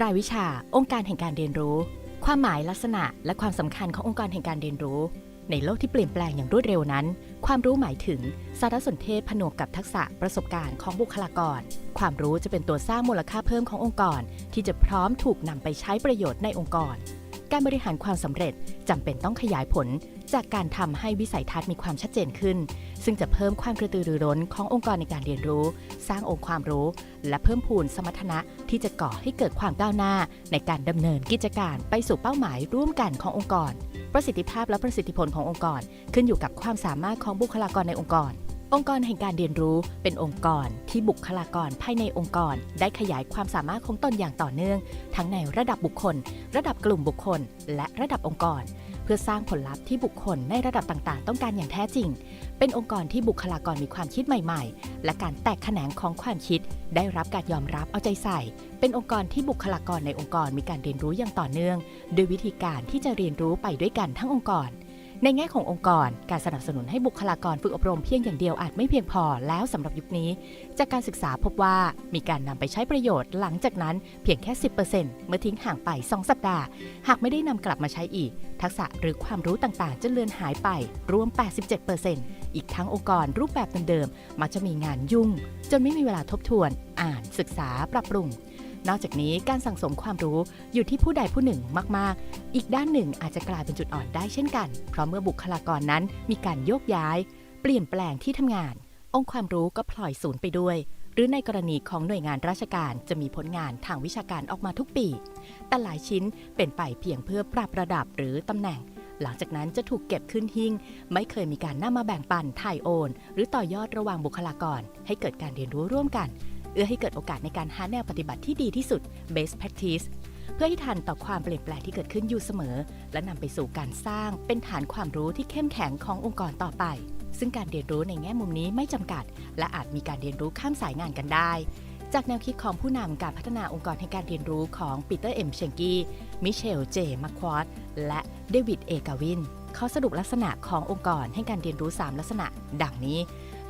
รายวิชาองค์การแห่งการเรียนรู้ ความหมายลักษณะและความสำคัญขององค์กรแห่งการเรียนรู้ ในโลกที่เปลี่ยนแปลงอย่างรวดเร็วนั้น ความรู้หมายถึงสารสนเทศผนวกกับทักษะประสบการณ์ของบุคลากร ความรู้จะเป็นตัวสร้างมูลค่าเพิ่มขององค์กร ที่จะพร้อมถูกนำไปใช้ประโยชน์ในองค์กร การบริหารความสำเร็จจำเป็นต้องขยายผล จากการทำให้วิสัยทัศน์มีความชัดเจนขึ้น ซึ่งจะเพิ่มความกระตือรือร้นขององค์กรในการเรียนรู้ สร้างองค์ความรู้ และเพิ่มพูนสมรรถนะที่จะก่อให้เกิดความก้าวหน้า ในการดำเนินกิจการไปสู่เป้าหมายร่วมกันขององค์กร ประสิทธิภาพและประสิทธิผลขององค์กร ขึ้นอยู่กับความสามารถของบุคลากรในองค์กรองค์กรแห่งการเรียนรู้เป็นองค์กรที่บุคลากรภายในองค์กร ได้ขยายความสามารถของตนอย่างต่อเนื่อง ทั้งในระดับบุคคล ระดับกลุ่มบุคคล และระดับองค์กร พื่อสร้างผลลัพธ์ที่บุคคลในระดับต่างๆ ต้องการอย่างแท้จริง เป็นองค์กรที่บุคลากรมีความคิดใหม่ๆ และการแตกแขนงของความคิด ได้รับการยอมรับเอาใจใส่ เป็นองค์กรที่บุคลากรในองค์กรมีการเรียนรู้อย่างต่อเนื่อง โดยวิธีการที่จะเรียนรู้ไปด้วยกันทั้งองค์กร ในแง่ขององค์กร การสนับสนุนให้บุคลากรฝึกอบรมเพียงอย่างเดียวอาจไม่เพียงพอแล้วสำหรับยุคนี้ จากการศึกษาพบว่ามีการนำไปใช้ประโยชน์หลังจากนั้นเพียงแค่ 10%เมื่อทิ้งห่างไป 2 สัปดาห์ หากไม่ได้นำกลับมาใช้อีก ทักษะหรือความรู้ต่างๆ จะเลือนหายไปรวม 87%อีกทั้งองค์กรรูปแบบเดิมๆมักจะมีงานยุ่ง จนไม่มีเวลาทบทวน อ่านศึกษาปรับปรุง นอกจากนี้การสั่งสมความรู้อยู่ที่ผู้ใดผู้หนึ่งมาก ๆ อีกด้านหนึ่งอาจจะกลายเป็นจุดอ่อนได้เช่นกัน เพราะเมื่อบุคลากรนั้นมีการโยกย้าย เปลี่ยนแปลงที่ทำงาน องค์ความรู้ก็พลอยสูญไปด้วย หรือในกรณีของหน่วยงานราชการจะมีผลงานทางวิชาการออกมาทุกปี แต่หลายชิ้นเป็นไปเพียงเพื่อปรับระดับหรือตำแหน่งหลังจากนั้นจะถูกเก็บขึ้นหิ้ง ไม่เคยมีการนำมาแบ่งปันถ่ายโอน หรือต่อยอดระหว่างบุคลากร ให้เกิดการเรียนรู้ร่วมกัน เอื้อให้เกิดโอกาสในการหาแนวปฏิบัติที่ดีที่สุด best practice เพื่อให้ทันต่อความเปลี่ยนแปลงที่เกิดขึ้นอยู่เสมอ และนำไปสู่การสร้างเป็นฐานความรู้ที่เข้มแข็งขององค์กรต่อไป ซึ่งการเรียนรู้ในแง่มุมนี้ไม่จำกัด และอาจมีการเรียนรู้ข้ามสายงานกันได้ จากแนวคิดของผู้นำการพัฒนาองค์กรให้การเรียนรู้ของปีเตอร์เอ็มเชงกี้มิเชลเจมัคควอตและเดวิดเอกาวินเขาสรุปลักษณะขององค์กรให้การเรียนรู้ 3 ลักษณะ ดังนี้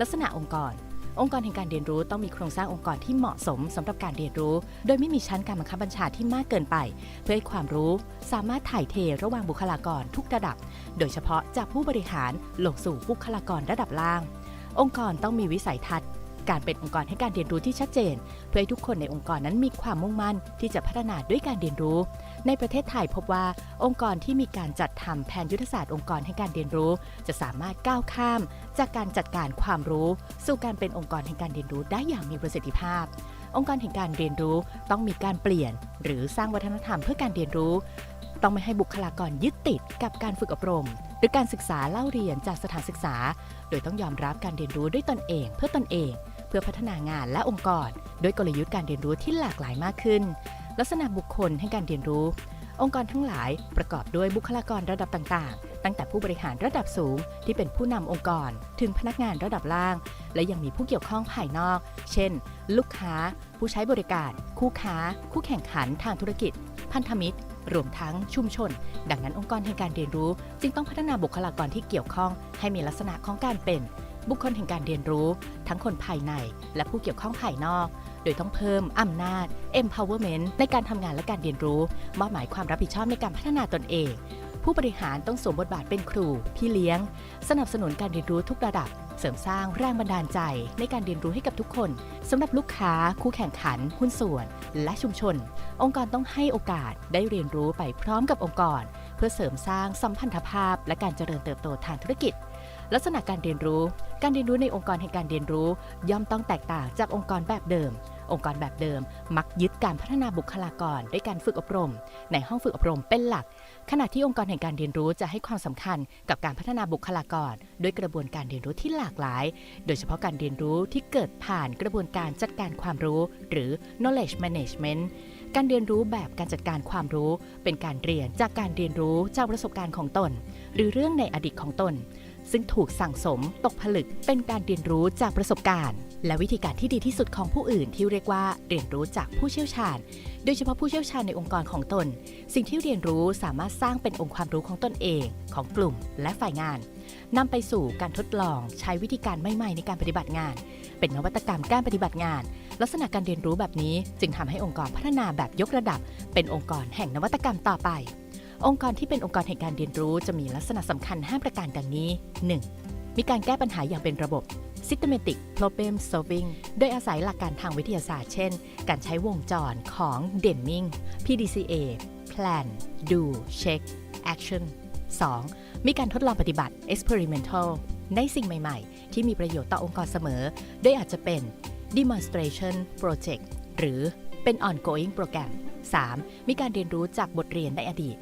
ลักษณะองค์กร องค์กรแห่งการเรียนรู้ต้องมีโครงสร้างองค์กรที่เหมาะสมสำหรับการเรียนรู้ โดยไม่มีชั้นการบังคับบัญชาที่มากเกินไป เพื่อให้ความรู้สามารถถ่ายเทระหว่างบุคลากรทุกระดับ โดยเฉพาะจากผู้บริหารลงสู่บุคลากรระดับล่าง องค์กรต้องมีวิสัยทัศน์ การเป็นองค์กรให้การเรียนรู้ที่ชัดเจน เพื่อให้ทุกคนในองค์กรนั้นมีความมุ่งมั่นที่จะพัฒนาด้วยการเรียนรู้ ในประเทศไทยพบว่าองค์กรที่มีการจัดทำแผนยุทธศาสตร์องค์กรให้การเรียนรู้ จะสามารถก้าวข้าม จากการจัดการความรู้ สู่การเป็นองค์กรแห่งการเรียนรู้ได้อย่างมีประสิทธิภาพองค์กรแห่งการเรียนรู้ต้องมีการเปลี่ยน หรือสร้างวัฒนธรรมเพื่อการเรียนรู้ ต้องไม่ให้บุคลากรยึดติดกับการฝึกอบรม หรือการศึกษาเล่าเรียนจากสถานศึกษา โดยต้องยอมรับการเรียนรู้ด้วยตนเองเพื่อตนเอง เพื่อพัฒนางานและองค์กร ด้วยกลยุทธ์การเรียนรู้ที่หลากหลายมากขึ้น ลักษณะบุคคลให้การเรียนรู้ องค์กรทั้งหลายประกอบด้วยบุคลากรระดับต่างๆ ตั้งแต่ผู้บริหารระดับสูงที่เป็นผู้นำองค์กร ถึงพนักงานระดับล่าง และยังมีผู้เกี่ยวข้องภายนอก เช่น ลูกค้า ผู้ใช้บริการ คู่ค้า คู่แข่งขันทางธุรกิจ พันธมิตรรวมทั้งชุมชน ดังนั้นองค์กรแห่งการเรียนรู้ จึงต้องพัฒนาบุคลากรที่เกี่ยวข้อง ให้มีลักษณะของการเป็น บุคคลแห่งการเรียนรู้ ทั้งคนภายใน และผู้เกี่ยวข้องภายนอก โดยต้องเพิ่มอำนาจ empowerment ในการทำงานและการเรียนรู้ มอบหมายความรับผิดชอบในการพัฒนาตนเอง ผู้บริหารต้องสวมบทบาทเป็นครู พี่เลี้ยง สนับสนุนการเรียนรู้ทุกระดับ เสริมสร้างแรงบันดาลใจ ในการเรียนรู้ให้กับทุกคนสำหรับลูกค้า คู่แข่งขัน หุ้นส่วน และชุมชน องค์กรต้องให้โอกาสได้เรียนรู้ไปพร้อมกับองค์กร เพื่อเสริมสร้างสัมพันธภาพ และการเจริญเติบโตทางธุรกิจ ลักษณะการเรียนรู้ การเรียนรู้ในองค์กรแห่งการเรียนรู้ ย่อมต้องแตกต่างจากองค์กรแบบเดิม องค์กรแบบเดิม มักยึดการพัฒนาบุคลากรด้วยการฝึกอบรม ในห้องฝึกอบรมเป็นหลัก ขณะที่องค์กรแห่งการเรียนรู้จะให้ความสำคัญกับการพัฒนาบุคลากร ด้วยกระบวนการเรียนรู้ที่หลากหลาย โดยเฉพาะการเรียนรู้ที่เกิดผ่านกระบวนการจัดการความรู้ หรือ knowledge management การเรียนรู้แบบการจัดการความรู้ เป็นการเรียนจากการเรียนรู้จากประสบการณ์ของตน หรือเรื่องในอดีตของตน ซึ่งถูกสั่งสมตกผลึกเป็นการเรียนรู้จากประสบการณ์ และวิธีการที่ดีที่สุดของผู้อื่นที่เรียกว่าเรียนรู้จากผู้เชี่ยวชาญ โดยเฉพาะผู้เชี่ยวชาญในองค์กรของตน สิ่งที่เรียนรู้สามารถสร้างเป็นองค์ความรู้ของตนเอง ของกลุ่มและฝ่ายงานนำไปสู่การทดลองใช้วิธีการใหม่ๆในการปฏิบัติงาน เป็นนวัตกรรมการปฏิบัติงาน ลักษณะการเรียนรู้แบบนี้จึงทำให้องค์กรพัฒนาแบบยกระดับ เป็นองค์กรแห่งนวัตกรรมต่อไป องค์กรที่เป็นองค์กรแห่งการเรียนรู้จะมีลักษณะสำคัญ 5 ประการดังนี้ 1. มีการแก้ปัญหาอย่างเป็นระบบ systematic problem solving โดยอาศัยหลักการทางวิทยาศาสตร์ เช่น การใช้วงจรของ Deming PDCA plan do check action 2. มีการทดลองปฏิบัติ experimental ในสิ่งใหม่ ๆ ที่มีประโยชน์ต่อองค์กรเสมอ โดยอาจจะเป็น demonstration project หรือเป็น ongoing โปรแกรม 3. มีการเรียนรู้จากบทเรียนในอดีต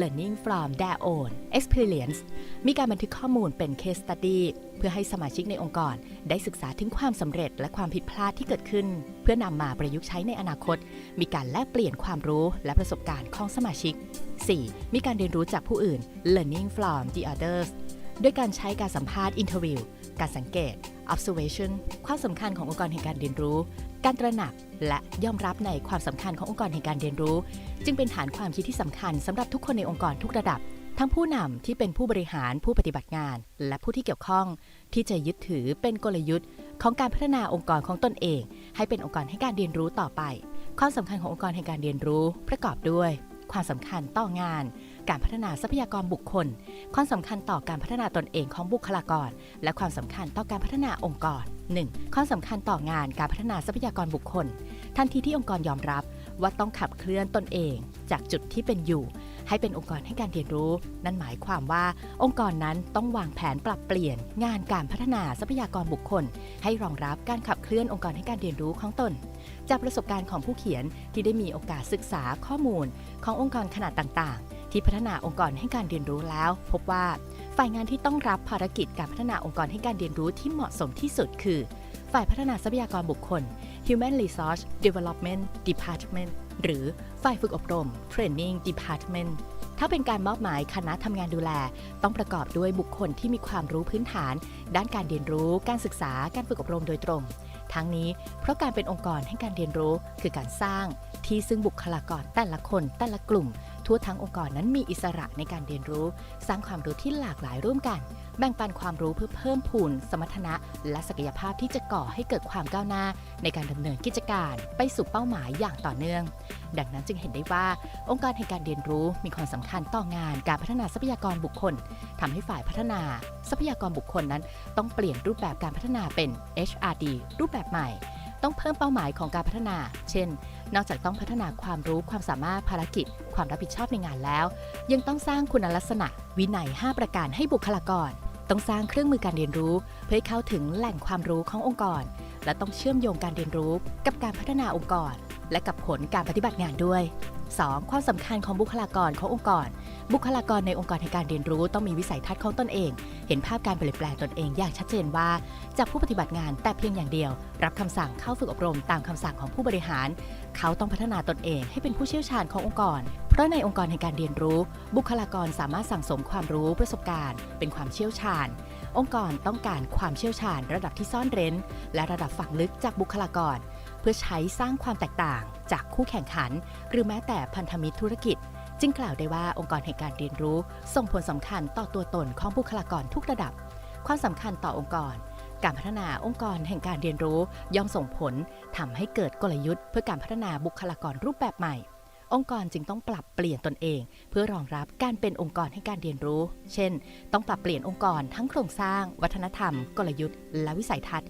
learning from their own experience มีการบันทึกข้อมูลเป็น case study เพื่อให้สมาชิกในองค์กร ได้ศึกษาถึงความสำเร็จและความผิดพลาดที่เกิดขึ้น เพื่อนำมาประยุกต์ใช้ในอนาคต มีการแลกเปลี่ยนความรู้และประสบการณ์ของสมาชิก 4. มีการเรียนรู้จากผู้อื่น learning from the others ด้วยการใช้การสัมภาษณ์ interview การสังเกต observation ความสำคัญขององค์กรแห่งการเรียนรู้ การตระหนักและยอมรับในความสำคัญขององค์กรแห่งการเรียนรู้ จึงเป็นฐานความคิดที่สำคัญสำหรับทุกคนในองค์กรทุกระดับ ทั้งผู้นำที่เป็นผู้บริหารผู้ปฏิบัติงาน และผู้ที่เกี่ยวข้อง ที่จะยึดถือเป็นกลยุทธ์ ของการพัฒนาองค์กรของตนเอง ให้เป็นองค์กรให้การเรียนรู้ต่อไป ความสำคัญขององค์กรแห่งการเรียนรู้ ประกอบด้วย ความสำคัญต่องาน การพัฒนาทรัพยากรบุคคล ความสำคัญต่อการพัฒนาตนเองของบุคลากร และความสำคัญต่อการพัฒนาองค์กร 1. ความสำคัญต่องานการพัฒนาทรัพยากรบุคคล ทันทีที่องค์กรยอมรับว่าต้องขับเคลื่อนตนเอง จากจุดที่เป็นอยู่ ให้เป็นองค์กรให้การเรียนรู้ นั่นหมายความว่าองค์กรนั้นต้องวางแผนปรับเปลี่ยน งานการพัฒนาทรัพยากรบุคคล ให้รองรับการขับเคลื่อนองค์กรให้การเรียนรู้ของตน จากประสบการณ์ของผู้เขียนที่ได้มีโอกาสศึกษาข้อมูล ขององค์กรขนาดต่าง ที่พัฒนาองค์กรให้การเรียนรู้แล้ว พบว่าฝ่ายงานที่ต้องรับภารกิจการพัฒนาองค์กรให้การเรียนรู้ที่เหมาะสมที่สุดคือ ฝ่ายพัฒนาทรัพยากรบุคคล Human Resource Development Department หรือฝ่ายฝึกอบรม Training Department ถ้าเป็นการมอบหมายคณะทำงานดูแล ต้องประกอบด้วยบุคคลที่มีความรู้พื้นฐาน ด้านการเรียนรู้ การศึกษา การฝึกอบรมโดยตรง ทั้งนี้เพราะการเป็นองค์กรให้การเรียนรู้ คือการสร้างที่ซึ่งบุคลากรแต่ละคนแต่ละกลุ่ม ทั่วทั้งองค์กรนั้นมีอิสระในการเรียนรู้ สร้างความรู้ที่หลากหลายร่วมกัน แบ่งปันความรู้เพื่อเพิ่มพูนสมรรถนะ และศักยภาพที่จะก่อให้เกิดความก้าวหน้า ในการดำเนินกิจการไปสู่เป้าหมายอย่างต่อเนื่อง ดังนั้นจึงเห็นได้ว่า องค์การแห่งการเรียนรู้มีความสำคัญต่องานการพัฒนาทรัพยากรบุคคลทำให้ฝ่ายพัฒนา ทรัพยากรบุคคลนั้น ต้องเปลี่ยนรูปแบบการพัฒนาเป็น HRD รูปแบบใหม่ต้องเพิ่มเป้าหมายของการพัฒนา เช่น นอกจากต้องพัฒนาความรู้ความสามารถภารกิจ ความรับผิดชอบในงานแล้ว ยังต้องสร้างคุณลักษณะ วินัย 5 ประการให้บุคลากร ต้องสร้างเครื่องมือการเรียนรู้ เพื่อให้เข้าถึงแหล่งความรู้ขององค์กร และต้องเชื่อมโยงการเรียนรู้ กับการพัฒนาองค์กร และกับผลการปฏิบัติงานด้วย 2. ความสำคัญของบุคลากรขององค์กร บุคลากรในองค์กรแห่งการเรียนรู้ต้องมีวิสัยทัศน์ของตนเอง เห็นภาพการเปลี่ยนแปลงตนเองอย่างชัดเจนว่า จากผู้ปฏิบัติงานแต่เพียงอย่างเดียว รับคำสั่งเข้าฝึกอบรมตามคำสั่งของผู้บริหาร เขาต้องพัฒนาตนเองให้เป็นผู้เชี่ยวชาญขององค์กร เพราะในองค์กรแห่งการเรียนรู้ บุคลากรสามารถสั่งสมความรู้ประสบการณ์ เป็นความเชี่ยวชาญองค์กรต้องการความเชี่ยวชาญระดับที่ซ่อนเร้น และระดับฝังลึกจากบุคลากร เพื่อใช้สร้างความแตกต่างจากคู่แข่งขัน หรือแม้แต่พันธมิตรธุรกิจ จึงกล่าวได้ว่าองค์กรแห่งการเรียนรู้ ส่งผลสำคัญต่อตัวตนของบุคลากรทุกระดับ ความสำคัญต่อองค์กร การพัฒนาองค์กรแห่งการเรียนรู้ ย่อมส่งผลทำให้เกิดกลยุทธ์เพื่อการพัฒนาบุคลากรรูปแบบใหม่ องค์กรจึงต้องปรับเปลี่ยนตนเอง เพื่อรองรับการเป็นองค์กรให้การเรียนรู้ เช่น ต้องปรับเปลี่ยนองค์กรทั้งโครงสร้าง วัฒนธรรม กลยุทธ์ และวิสัยทัศน์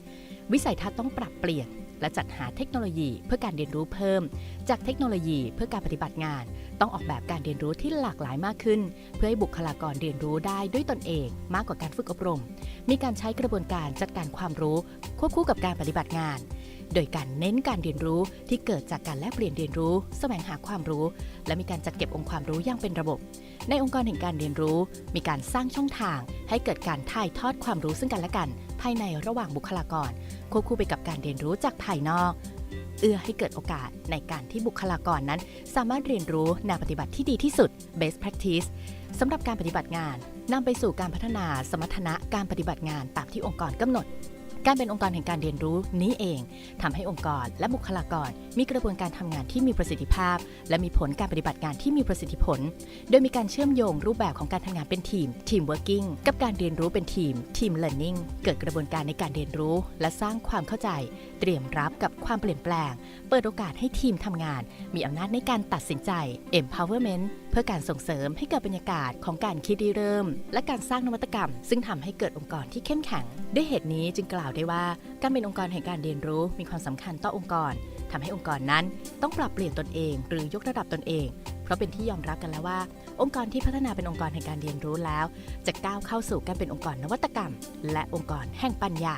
วิสัยทัศน์ต้องปรับเปลี่ยน และจัดหาเทคโนโลยีเพื่อการเรียนรู้เพิ่ม จากเทคโนโลยีเพื่อการปฏิบัติงาน ต้องออกแบบการเรียนรู้ที่หลากหลายมากขึ้น เพื่อให้บุคลากรเรียนรู้ได้ด้วยตนเอง มากกว่าการฝึกอบรม มีการใช้กระบวนการจัดการความรู้ ควบคู่กับการปฏิบัติงาน โดยการเน้นการเรียนรู้ที่เกิดจากการแลกเปลี่ยนเรียนรู้ แสวงหาความรู้ และมีการจัดเก็บองค์ความรู้อย่างเป็นระบบ ในองค์กรแห่งการเรียนรู้ มีการสร้างช่องทาง ให้เกิดการถ่ายทอดความรู้ซึ่งกันและกัน ภายในระหว่างบุคลากร ควบคู่ไปกับการเรียนรู้จากภายนอก เอื้อให้เกิดโอกาสในการที่บุคลากรนั้น สามารถเรียนรู้แนวปฏิบัติที่ดีที่สุด best practice สำหรับการปฏิบัติงานนำไปสู่การพัฒนาสมรรถนะการปฏิบัติงานตามที่องค์กรกำหนด การเป็นองค์กรแห่งการเรียนรู้นี้เองทำให้องค์กรและบุคลากร มีกระบวนการทำงานที่มีประสิทธิภาพ และมีผลการปฏิบัติงานที่มีประสิทธิผล โดยมีการเชื่อมโยงรูปแบบของการทำงานเป็นทีม team working กับการเรียนรู้เป็นทีม team learning เกิดกระบวนการในการเรียนรู้ และสร้างความเข้าใจ เตรียมรับกับความเปลี่ยนแปลง เปิดโอกาสให้ทีมทำงาน มีอำนาจในการตัดสินใจ empowerment เพื่อการส่งเสริมให้เกิดบรรยากาศของการคิดริเริ่ม และการสร้างนวัตกรรม ซึ่งทำให้เกิดองค์กรที่เข้มแข็งด้วยเหตุนี้จึงกล่าวได้ว่าการเป็นองค์กรแห่งการเรียนรู้มีความสำคัญต่อองค์กรทำให้องค์กรนั้นต้องปรับเปลี่ยนตนเอง หรือยกระดับตนเอง เพราะเป็นที่ยอมรับกันแล้วว่า องค์กรที่พัฒนาเป็นองค์กรแห่งการเรียนรู้แล้ว จะก้าวเข้าสู่การเป็นองค์กรนวัตกรรม และองค์กรแห่งปัญญา